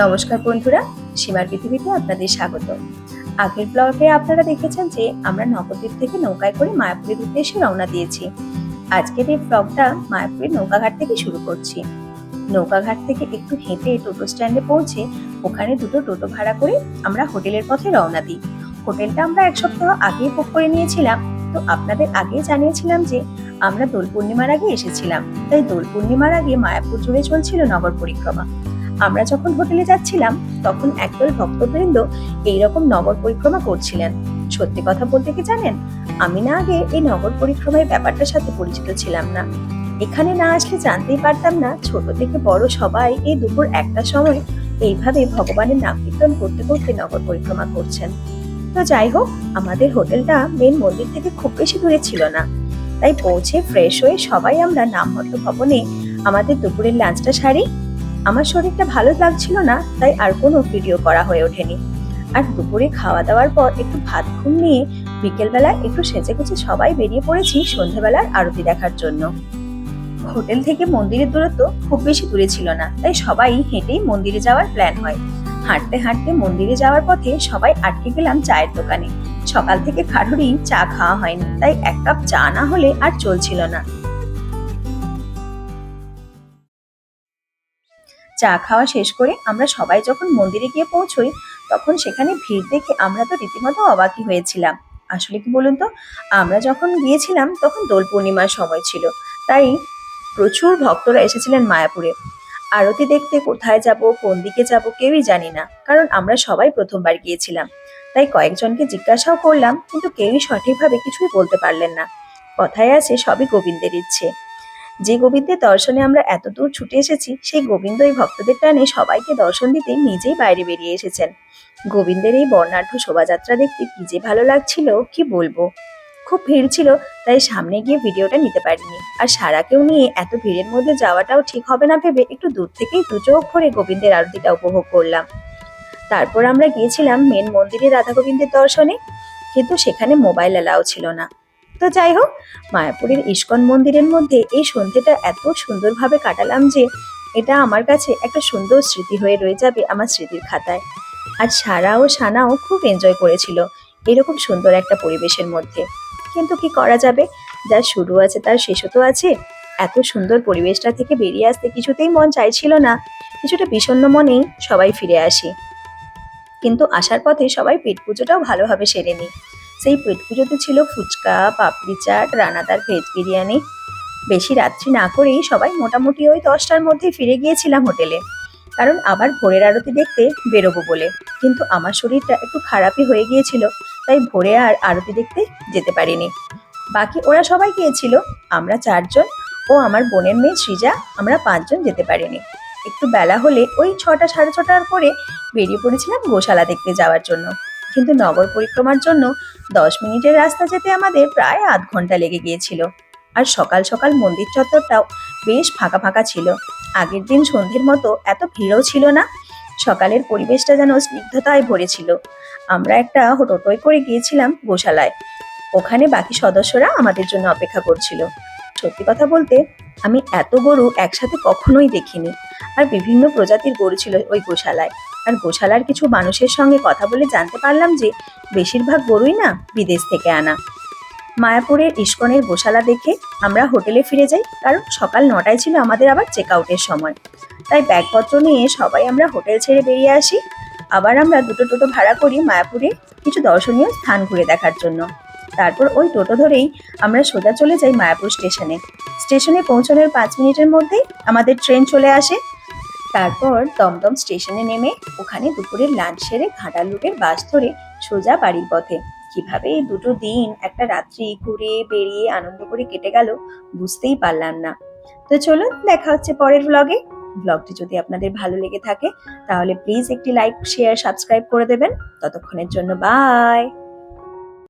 নমস্কার বন্ধুরা, সীমার পৃথিবীতে আপনাদের স্বাগত। আগের ব্লগে আপনারা দেখেছেন যে আমরা নবদ্বীপ থেকে নৌকায় করে মায়াপুরের উদ্দেশ্যে রওনা দিয়েছি। আজকের এই ব্লগটা মায়াপুরের নৌকাঘাট থেকে শুরু করছি। নৌকাঘাট থেকে একটু হেঁটে টোটো স্ট্যান্ডে পৌঁছে ওখানে দুটো টোটো ভাড়া করে আমরা হোটেলের পথে রওনা দিই। হোটেলটা আমরা এক সপ্তাহ আগেই বুক করে নিয়েছিলাম। তো আপনাদের আগে জানিয়েছিলাম যে আমরা দোল পূর্ণিমার আগে এসেছিলাম। তাই দোল পূর্ণিমার আগে মায়াপুর জুড়ে চলছিল নগর পরিক্রমা। আমরা যখন হোটেলে যাচ্ছিলাম, তখন একদল ভক্তবৃন্দ এইরকম নগর পরিক্রমা করছিলেন। সত্যি কথা বলতে কি জানেন? আমি না আগে এই নগর পরিক্রমার ব্যাপারটার সাথে পরিচিত ছিলাম না। এখানে না আসলে জানতেই পারতাম না, ছোট থেকে বড় সবাই এই দুপুর একটা সময় এইভাবে ভগবানের নাম কীর্তন করতে করতে নগর পরিক্রমা করছেন। তো যাই হোক, আমাদের হোটেলটা মেন মন্দির থেকে খুব বেশি দূরে ছিল না। তাই পৌঁছে ফ্রেশ হয়ে সবাই আমরা নামহট্ট ভবনে আমাদের দুপুরের লাঞ্চটা সারি আমার শরীরটা ভালো লাগছিল না, তাই আর কোনো ভিডিও করা হয়ে ওঠেনি। আর দুপুরে খাওয়া দাওয়ার পর একটু ভাত ঘুম নিয়ে বিকেলবেলা একটু সেজে গুছে সবাই বেরিয়ে পড়েছি সন্ধেবেলার আরতি দেখার জন্য। হোটেল থেকে মন্দিরের দূরত্ব খুব বেশি দূরে ছিল না, তাই সবাই হেঁটেই মন্দিরে যাওয়ার প্ল্যান হয়। হাঁটতে হাঁটতে মন্দিরে যাওয়ার পথে সবাই আটকে গেলাম চায়ের দোকানে। সকাল থেকে কারোরই চা খাওয়া হয়নি, তাই এক কাপ চা না হলে আর চলছিল না। চা খাওয়া শেষ করে আমরা সবাই যখন মন্দিরে গিয়ে পৌঁছই, তখন সেখানে ভিড় দেখে আমরা তো রীতিমতো অবাকই হয়েছিলাম। আসলে কি বলুন তো? আমরা যখন গিয়েছিলাম, তখন দোল পূর্ণিমার সময় ছিল। তাই প্রচুর ভক্তরা এসেছিলেন মায়াপুরে। আরতি দেখতে কোথায় যাব, কোন দিকে যাব কেউই জানি না, কারণ আমরা সবাই প্রথমবার গিয়েছিলাম। তাই কয়েকজনকে জিজ্ঞাসাও করলাম, কিন্তু কেউই সঠিকভাবে কিছুই বলতে পারলেন না। কথায় আছে, সবই গোবিন্দের ইচ্ছে। যে গোবিন্দের দর্শনে আমরা এত দূর ছুটে এসেছি, সেই গোবিন্দই ভক্তদের টানে সবাইকে দর্শন দিতে নিজেই বাইরে বেরিয়ে এসেছেন। গোবিন্দের এই বর্ণাঢ্য শোভাযাত্রা দেখতে কি যে ভালো লাগছিল, কি বলব? খুব ভিড় ছিল, তাই সামনে গিয়ে ভিডিওটা নিতে পারিনি। আর সারাকেও নিয়ে এত ভিড়ের মধ্যে যাওয়াটাও ঠিক হবে না ভেবে একটু দূর থেকেই দু চোখ ভরে গোবিন্দের আরতিটা উপভোগ করলাম। তারপর আমরা গিয়েছিলাম মেন মন্দিরে রাধা গোবিন্দের দর্শনে, কিন্তু সেখানে মোবাইল অ্যালাও ছিল না। তো যাই হোক, মায়াপুরের ইস্কন মন্দিরের মধ্যে এই সন্ধ্যেটা এত সুন্দরভাবে কাটালাম যে এটা আমার কাছে একটা সুন্দর স্মৃতি হয়ে রয়ে যাবে আমার স্মৃতির খাতায়। আর সারা ও সানাও খুব এনজয় করেছিল এরকম সুন্দর একটা পরিবেশের মধ্যে। কিন্তু কি করা যাবে? যার শুরু আছে তার শেষও তো আছে। এত সুন্দর পরিবেশটা থেকে বেরিয়ে আসতে কিছুতেই মন চাইছিল না। কিছুটা বিষণ্ণ মনেই সবাই ফিরে আসি। কিন্তু আসার পথে সবাই পেট পুজোটাও ভালোভাবে সেরে নিই। সেই পেট পুজোতে ছিল ফুচকা, পাপড়ি চাট, রানাদার ভেজ বিরিয়ানি। বেশি রাত্রি না করেই সবাই মোটামুটি ওই দশটার মধ্যে ফিরে গিয়েছিলাম হোটেলে। কারণ আবার ভোরের আরতি দেখতে বেরোবো বলে। কিন্তু আমার শরীরটা একটু খারাপই হয়ে গিয়েছিল, তাই ভোরে আর আরতি দেখতে যেতে পারিনি। বাকি ওরা সবাই গিয়েছিল, আমরা চারজন ও আমার বোনের মেয়ে সৃজা আমরা পাঁচজন যেতে পারিনি। একটু বেলা হলে ওই ছটা সাড়ে ছটার করে বেরিয়ে পড়েছিলাম গোশালা দেখতে যাওয়ার জন্য। কিন্তু নগর পরিক্রমার জন্য দশ মিনিটের রাস্তা যেতে আমাদের প্রায় আধ ঘণ্টা লেগে গিয়েছিল। আর সকাল সকাল মন্দির চত্বরটাও বেশ ফাঁকা ফাঁকা ছিল। আগের দিন সন্ধ্যের মতো এত ভিড়ও ছিল না। সকালের পরিবেশটা যেন স্নিগ্ধতায় ভরেছিল। আমরা একটা টোটোয় করে গিয়েছিলাম গোশালায়। ওখানে বাকি সদস্যরা আমাদের জন্য অপেক্ষা করছিল। সত্যি কথা বলতে, আমি এত গরু একসাথে কখনোই দেখিনি। আর বিভিন্ন প্রজাতির গরু ছিল ওই গোশালায়। আর গোশালার কিছু মানুষের সঙ্গে কথা বলে জানতে পারলাম যে, বেশিরভাগ গরুই না বিদেশ থেকে আনা। মায়াপুরের ইস্কনের গোশালা দেখে আমরা হোটেলে ফিরে যাই, কারণ সকাল নটায় ছিল আমাদের আবার চেক আউটের সময়। তাই ব্যাগপত্র নিয়ে সবাই আমরা হোটেল ছেড়ে বেরিয়ে আসি। আবার আমরা দুটো টোটো ভাড়া করি মায়াপুরে কিছু দর্শনীয় স্থান ঘুরে দেখার জন্য। তারপর ওই টোটো ধরেই আমরা সোজা চলে যাই মায়াপুর স্টেশনে। স্টেশনে পৌঁছানোর পাঁচ মিনিটের মধ্যেই আমাদের ট্রেন চলে আসে। তারপর দমদম স্টেশনে নেমে ওখানে দুপুরের লাঞ্চ সেরে ঘাটাল রুটের বাস ধরে সোজা বাড়ির পথে। কীভাবে দুটো দিন একটা রাত্রি ঘুরে বেরিয়ে আনন্দ করে কেটে গেল বুঝতেই পারলাম না। তো চলুন দেখা হচ্ছে পরের ব্লগে ব্লগটি যদি আপনাদের ভালো লেগে থাকে, তাহলে প্লিজ একটি লাইক শেয়ার সাবস্ক্রাইব করে দেবেন। ততক্ষণের জন্য বাই